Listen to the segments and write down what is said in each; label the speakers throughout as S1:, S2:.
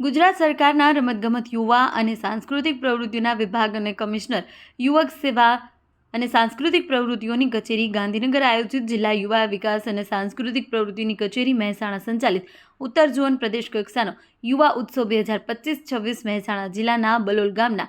S1: ગુજરાત સરકારના રમતગમત યુવા અને સાંસ્કૃતિક પ્રવૃત્તિઓના વિભાગ અને કમિશનર યુવક સેવા અને સાંસ્કૃતિક પ્રવૃત્તિઓની કચેરી ગાંધીનગર આયોજિત જિલ્લા યુવા વિકાસ અને સાંસ્કૃતિક પ્રવૃત્તિની કચેરી મહેસાણા સંચાલિત ઉત્તર ઝોન પ્રદેશ કક્ષાનો યુવા ઉત્સવ બે હજાર પચીસ છવ્વીસ મહેસાણા જિલ્લાના બલોલ ગામના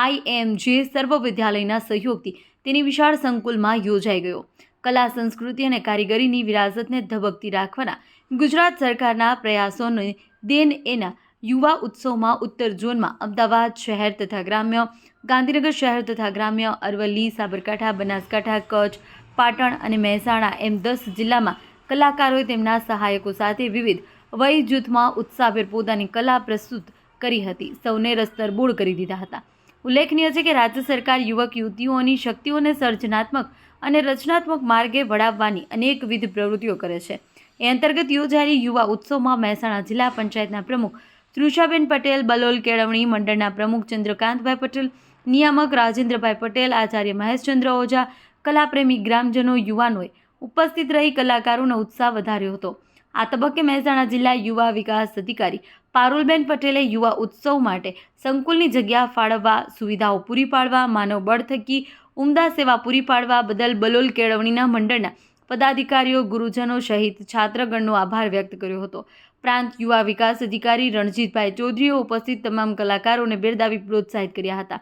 S1: આઈએમજે સર્વ વિદ્યાલયના સહયોગથી તેની વિશાળ સંકુલમાં યોજાઈ ગયો. કલા, સંસ્કૃતિ અને કારીગરીની વિરાસતને ધબકતી રાખવાના ગુજરાત સરકારના પ્રયાસોને દેન એના યુવા ઉત્સવમાં ઉત્તર ઝોનમાં અમદાવાદ શહેર તથા ગ્રામ્ય, ગાંધીનગર શહેર તથા ગ્રામ્ય, અરવલ્લી, સાબરકાંઠા, બનાસકાંઠા, કચ્છ, પાટણ અને મહેસાણા એમ દસ જિલ્લામાં કલાકારોએ તેમના સહાયકો સાથે વિવિધ વય જૂથમાં ઉત્સાહભેર પોતાની કલા પ્રસ્તુત કરી હતી. સૌને રસ્તરબોળ કરી દીધા હતા. ઉલ્લેખનીય છે કે રાજ્ય સરકાર યુવક યુવતીઓની શક્તિઓને સર્જનાત્મક અને રચનાત્મક માર્ગે વળાવવાની અનેકવિધ પ્રવૃત્તિઓ કરે છે. એ અંતર્ગત યોજાયેલી યુવા ઉત્સવમાં મહેસાણા જિલ્લા પંચાયતના પ્રમુખ તૃષાબેન પટેલ, બલોલ કેળવણી મંડળના પ્રમુખ ચંદ્રકાંતભાઈ પટેલ, નિયામક રાજેન્દ્રભાઈ પટેલ, આચાર્ય મહેશચંદ્ર ઓઝા, કલાપ્રેમી ગ્રામજનો, યુવાનોએ ઉપસ્થિત રહી કલાકારોનો ઉત્સાહ વધાર્યો હતો. આ તબક્કે મહેસાણા જિલ્લા યુવા વિકાસ અધિકારી પારુલબેન પટેલે યુવા ઉત્સવ માટે સંકુલની જગ્યા ફાળવવા સુવિધાઓ પૂરી પાડવા, માનવ બળ થકી ઉમદા સેવા પૂરી પાડવા બદલ બલોલ કેળવણીના મંડળના પદાધિકારીઓ, ગુરુજનો સહિત છાત્રગણનો આભાર વ્યક્ત કર્યો હતો. પ્રાંત યુવા વિકાસ અધિકારી રણજીતભાઈ ચૌધરીએ ઉપસ્થિત તમામ કલાકારોને બિરદાવી પ્રોત્સાહિત કર્યા હતા.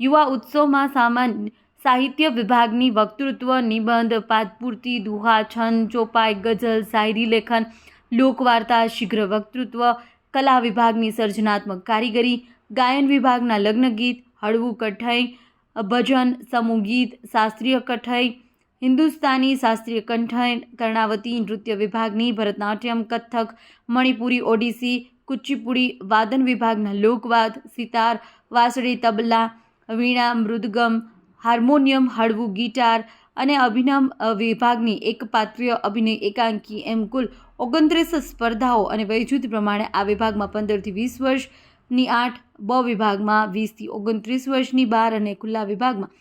S1: યુવા ઉત્સવમાં સામાન્ય સાહિત્ય વિભાગની વક્તૃત્વ, નિબંધ પાદપૂર્તિ દુહા છંદ ચોપાઈ, ગઝલ, શાયરી લેખન, લોકવાર્તા, શીઘ્ર વક્તૃત્વ, કલા વિભાગની સર્જનાત્મક કારીગરી, ગાયન વિભાગના લગ્ન ગીત હળવું કઠઈ, ભજન, સમૂહ ગીત, શાસ્ત્રીય કઠાઈ હિન્દુસ્તાની શાસ્ત્રીય કંઠ કર્ણાવતી નૃત્ય વિભાગની ભરતનાટ્યમ કથક, મણિપુરી ઓડિસી કુચીપુડી વાદન વિભાગના લોકવાદ, સિતાર, વાંસળી તબલા, વીણા મૃદગમ, હાર્મોનિયમ, હળવું ગિટાર અને અભિનમ વિભાગની એકપાત્રીય અભિનય એકાંકી એમ કુલ ઓગણત્રીસ સ્પર્ધાઓ અને વયજૂથ પ્રમાણે આ વિભાગમાં પંદરથી વીસ વર્ષની આઠ બ વિભાગમાં વીસથી ઓગણત્રીસ વર્ષની બાર અને ખુલ્લા વિભાગમાં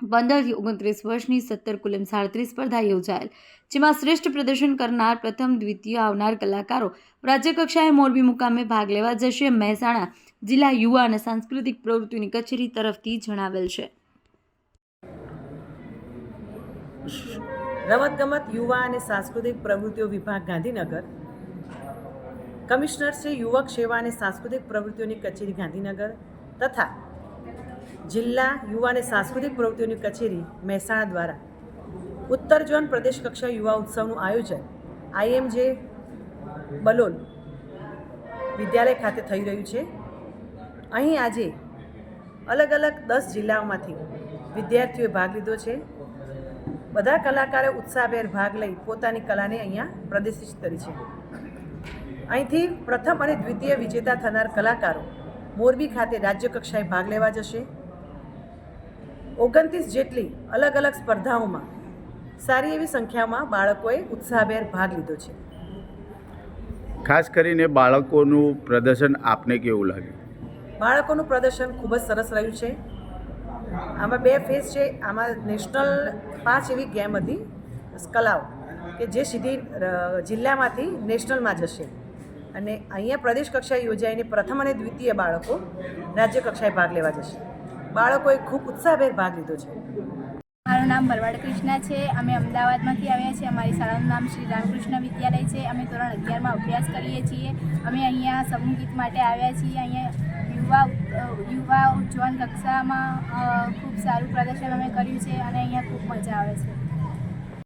S1: પંદરથી ઓગણત્રીસ વર્ષની સત્તર કુલ એમ સાડત્રીસ સ્પર્ધા યોજાયેલ, જેમાં શ્રેષ્ઠ પ્રદર્શન કરનાર પ્રથમ દ્વિતીય આવનાર કલાકારો રાજ્યકક્ષાએ મોરબી મુકામે ભાગ લેવા જશે. મહેસાણા જિલ્લા યુવા અને સાંસ્કૃતિક પ્રવૃત્તિની કચેરી તરફથી જણાવેલ છે.
S2: રમતગમત, યુવા અને સાંસ્કૃતિક પ્રવૃત્તિઓ વિભાગ ગાંધીનગર, કમિશનર શ્રી યુવક સેવા અને સાંસ્કૃતિક પ્રવૃત્તિઓની કચેરી ગાંધીનગર તથા જિલ્લા યુવા અને સાંસ્કૃતિક પ્રવૃત્તિઓની કચેરી મહેસાણા દ્વારા. ઉત્તર ઝોન પ્રદેશ કક્ષા યુવા ઉત્સવનું આયોજન આઈએમજે બલોલ વિદ્યાલય ખાતે થઈ રહ્યું છે. અહીં આજે અલગ અલગ દસ જિલ્લાઓમાંથી વિદ્યાર્થીઓએ ભાગ લીધો છે. બધા કલાકારો ઉત્સાહભેર ભાગ લઈ પોતાની કલાને અહીંયા પ્રદર્શિત કરી છે. અહીંથી પ્રથમ અને દ્વિતીય વિજેતા થનાર કલાકારો મોરબી ખાતે રાજ્યકક્ષાએ ભાગ લેવા જશે. ઓગણત્રીસ જેટલી અલગ અલગ સ્પર્ધાઓમાં સારી એવી સંખ્યામાં બાળકોએ ઉત્સાહભેર ભાગ લીધો છે.
S3: ખાસ કરીને બાળકોનું પ્રદર્શન આપને કેવું લાગ્યું?
S2: બાળકોનું પ્રદર્શન ખૂબ જ સરસ રહ્યું છે. આમાં બે ફેઝ છે. આમાં નેશનલ પાંચ એવી ગેમ હતી કલાઓ કે જે સીધી જિલ્લામાંથી નેશનલમાં જશે. અને અહીંયા પ્રદેશ કક્ષાએ યોજાઈને પ્રથમ અને દ્વિતીય બાળકો રાજ્ય કક્ષાએ ભાગ લેવા જશે. બાળકોએ ખૂબ ઉત્સાહભેર ભાગ લીધો છે.
S4: મારું નામ બરવાડ કૃષ્ણા છે. અમે અમદાવાદમાંથી આવ્યા છીએ. અમારી શાળાનું નામ શ્રી રામકૃષ્ણ વિદ્યાલય છે. અમે ધોરણ અગિયારમાં અભ્યાસ કરીએ છીએ. અમે અહીંયા સમૂહ ગીત માટે આવ્યા છીએ. અહીંયા યુવા યુવા ઉજ્જવન કક્ષામાં ખૂબ સારું પ્રદર્શન અમે કર્યું છે અને અહીંયા ખૂબ મજા આવે છે.